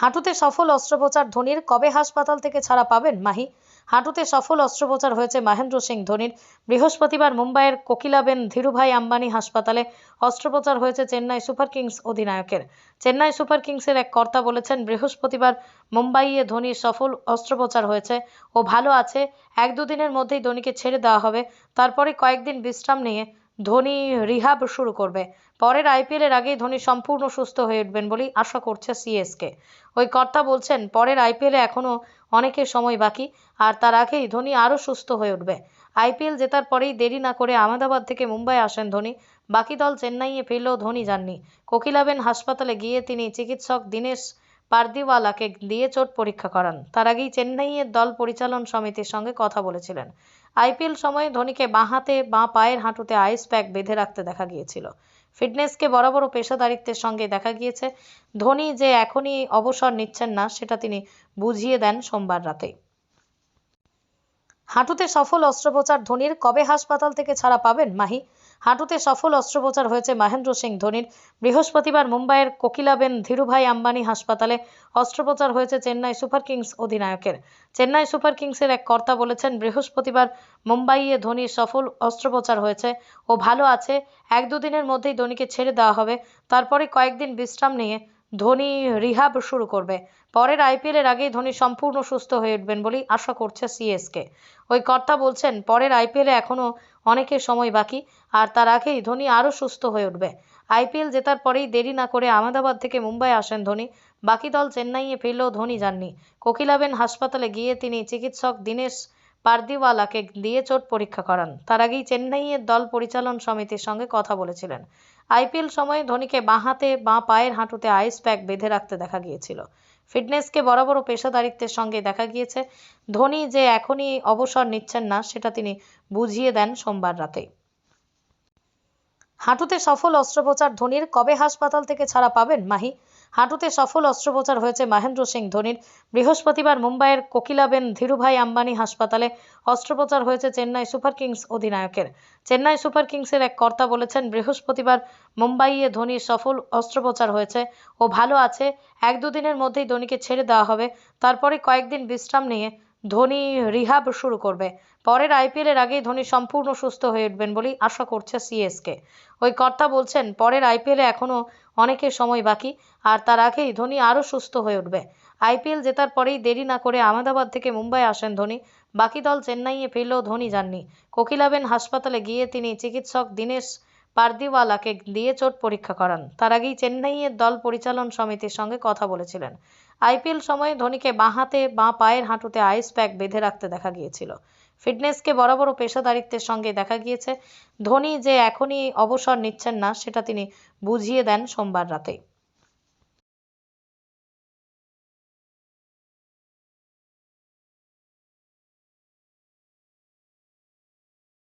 হাঁটুতে সফল অস্ত্রোপচার ধোনির, কবে হাসপাতাল থেকে ছাড়া পাবেন মাহি? হাঁটুতে সফল অস্ত্রোপচার হয়েছে মহেন্দ্র সিং ধোনির। বৃহস্পতিবার মুম্বাইয়ের কোকিলাবেন ধীরুভাই আম্বানি হাসপাতালে অস্ত্রোপচার হয়েছে চেন্নাই সুপার কিংস অধিনায়কের। চেন্নাই সুপার কিংসের এক কর্তা বলেছেন, বৃহস্পতিবার মুম্বাইয়ে ধোনির সফল অস্ত্রোপচার হয়েছে ও ভালো আছে। এক দুদিনের মধ্যেই ধোনিকে ছেড়ে দেওয়া হবে। তারপরে কয়েকদিন বিশ্রাম নিয়ে ধোনি রিহাব শুরু করবে। পরের আইপিএল এর আগেই ধোনি সম্পূর্ণ সুস্থ হয়ে উঠবেন বলেই আশা করছে সিএসকে। ওই কর্তা বলছেন, পরের আইপিএলে এখনও অনেকের সময় বাকি, আর তার আগেই ধোনি আরও সুস্থ হয়ে উঠবে। আইপিএল জেতার পরেই দেরি না করে আহমেদাবাদ থেকে মুম্বাই আসেন ধোনি। বাকি দল চেন্নাইয়ে ফিরলেও ধোনি যাননি। কোকিলাবেন হাসপাতালে গিয়ে তিনি চিকিৎসক দীনেশ পারদিওয়ালাকে দিয়ে চোট পরীক্ষা করান। তার আগেই চেন্নাইয়ের দল পরিচালন সমিতির সঙ্গে কথা বলেছিলেন। আইপিএল সময়ে ধোনিকে বাঁ হাতে, বাঁ পায়ের হাঁটুতে আইস প্যাক বেঁধে রাখতে দেখা গিয়েছিল। ফিটনেসকে বরাবর পেশাদারিত্বের সঙ্গে দেখা গিয়েছে। ধোনি যে এখনই অবসর নিচ্ছেন না, সেটা তিনি বুঝিয়ে দেন সোমবার রাতে হাঁটুতে সফল অস্ত্রোপচার ধোনির কবে হাসপাতাল থেকে ছাড়া পাবেন মাহি? হাঁটুতে সফল অস্ত্রোপচার হয়েছে মহেন্দ্র সিং ধোনির। বৃহস্পতিবার মুম্বাইয়ের কোকিলাবেন ধীরুভাই আম্বানি হাসপাতালে অস্ত্রোপচার হয়েছে চেন্নাই সুপার কিংস অধিনায়কের। চেন্নাই সুপার কিংসের এক কর্তা বলেছেন, বৃহস্পতিবার মুম্বাইয়ে ধোনির সফল অস্ত্রোপচার হয়েছে ও ভালো আছে। এক দুদিনের মধ্যেই ধোনিকে ছেড়ে দেওয়া হবে। তারপরে কয়েকদিন বিশ্রাম নিয়ে ধোনি রিহাব শুরু করবে। পরের আইপিএল এর আগেই ধোনি সম্পূর্ণ সুস্থ হয়ে উঠবেন বলেই আশা করছে সিএসকে। ওই কর্তা বলছেন, পরের আইপিএলে এখনও অনেকের সময় বাকি, আর তার আগেই ধোনি আরও সুস্থ হয়ে উঠবে। আইপিএল জেতার পরেই দেরি না করে আহমেদাবাদ থেকে মুম্বাই আসেন ধোনি। বাকি দল চেন্নাইয়ে ফিরলেও ধোনি যাননি। কোকিলাবেন হাসপাতালে গিয়ে তিনি চিকিৎসক দীনেশ পারদিওয়ালাকে দিয়ে চোট পরীক্ষা করান। তার আগেই চেন্নাইয়ের দল পরিচালন সমিতির সঙ্গে কথা বলেছিলেন। আইপিএল সময়ে ধোনিকে বাঁ হাতে, বাঁ পায়ের হাঁটুতে আইস প্যাক বেঁধে রাখতে দেখা গিয়েছিল। ফিটনেসকে বরাবর পেশাদারিত্বের সঙ্গে দেখা গিয়েছে। ধোনি যে এখনই অবসর নিচ্ছেন না, সেটা তিনি বুঝিয়ে দেন সোমবার রাতে হাঁটুতে সফল অস্ত্রোপচার ধোনির কবে হাসপাতাল থেকে ছাড়া পাবেন মাহি? হাঁটুতে সফল অস্ত্রোপচার হয়েছে মহেন্দ্র সিং ধোনির। বৃহস্পতিবার মুম্বাইয়ের কোকিলাবেন ধীরুভাই আম্বানি হাসপাতালে অস্ত্রোপচার হয়েছে চেন্নাই সুপার কিংস অধিনায়কের। চেন্নাই সুপার কিংসের এক কর্তা বলেছেন, বৃহস্পতিবার মুম্বাইয়ে ধোনির সফল অস্ত্রোপচার হয়েছে ও ভালো আছে। এক দুদিনের মধ্যেই ধোনিকে ছেড়ে দেওয়া হবে। তারপরে কয়েকদিন বিশ্রাম নিয়ে ধোনি রিহাব শুরু করবে। পরের আইপিএল এর আগেই ধোনি সম্পূর্ণ সুস্থ হয়ে উঠবেন বলেই আশা করছে সিএসকে। ওই কর্তা বলছেন, পরের আইপিএলে এখনও অনেকের সময় বাকি, আর তার আগেই ধোনি আরও সুস্থ হয়ে উঠবে। আইপিএল জেতার পরেই দেরি না করে আহমেদাবাদ থেকে মুম্বাই আসেন ধোনি। বাকি দল চেন্নাইয়ে ফিরলেও ধোনি যাননি। কোকিলাবেন হাসপাতালে গিয়ে তিনি চিকিৎসক দীনেশ পারদিওয়ালাকে দিয়ে চোট পরীক্ষা করান। তার আগেই চেন্নাইয়ের দল পরিচালন সমিতির সঙ্গে কথা বলেছিলেন। আইপিএল সময়ে ধোনিকে বাঁ হাতে, বাঁ পায়ের হাঁটুতে আইস প্যাক বেঁধে রাখতে দেখা গিয়েছিল। ফিটনেসকে বরাবর পেশাদারিত্বের সঙ্গে দেখা গিয়েছে। ধোনি যে এখনই অবসর নিচ্ছেন না, সেটা তিনি বুঝিয়ে দেন সোমবার রাতে।